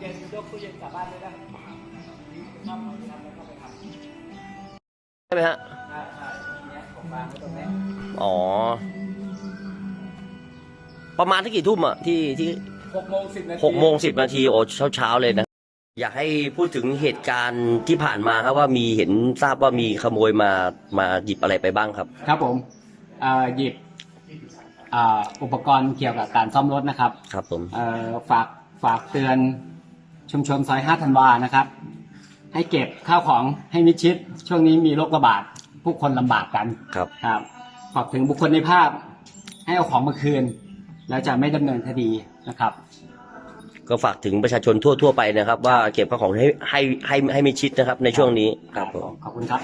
ตู้เย็นกลับบ้านด้วยนะชอบเอาไปทำแล้วก็ไปทำใช่ไหมฮะ ใช่ใช่เนี้ยผมวางไว้ตรงนี้อ๋อ ประมาณที่กี่ทุ่มอะที่ที่หกโมงสิบนาทีหกโมงสิบนาทีโอ้เช้าเช้าๆเลยนะ อยากให้พูดถึงเหตุการณ์ที่ผ่านมาครับว่ามีเห็นทราบว่ามีขโมยมามาหยิบอะไรไปบ้างครับ ครับผมเอ่อหยิบอ่าอุปกรณ์เกี่ยวกับการซ่อมรถนะครับ ครับผม เอ่อฝากฝากเตือน ชุมชนซอย5ธันวานะครับ ให้เก็บข้าวของให้มิดชิด ช่วงนี้มีโรคระบาดผู้คนลำบากกันครับ ครับฝากถึงบุคคลในภาพ ให้เอาของมาคืน แล้วจะไม่ดำเนินคดีนะครับ ก็ฝากถึงประชาชนทั่วทั่ว ๆ ไปนะครับ ว่าเก็บข้าวของให้ให้ให้ให้มิดชิดนะครับในช่วงนี้ครับผม ขอบคุณครับ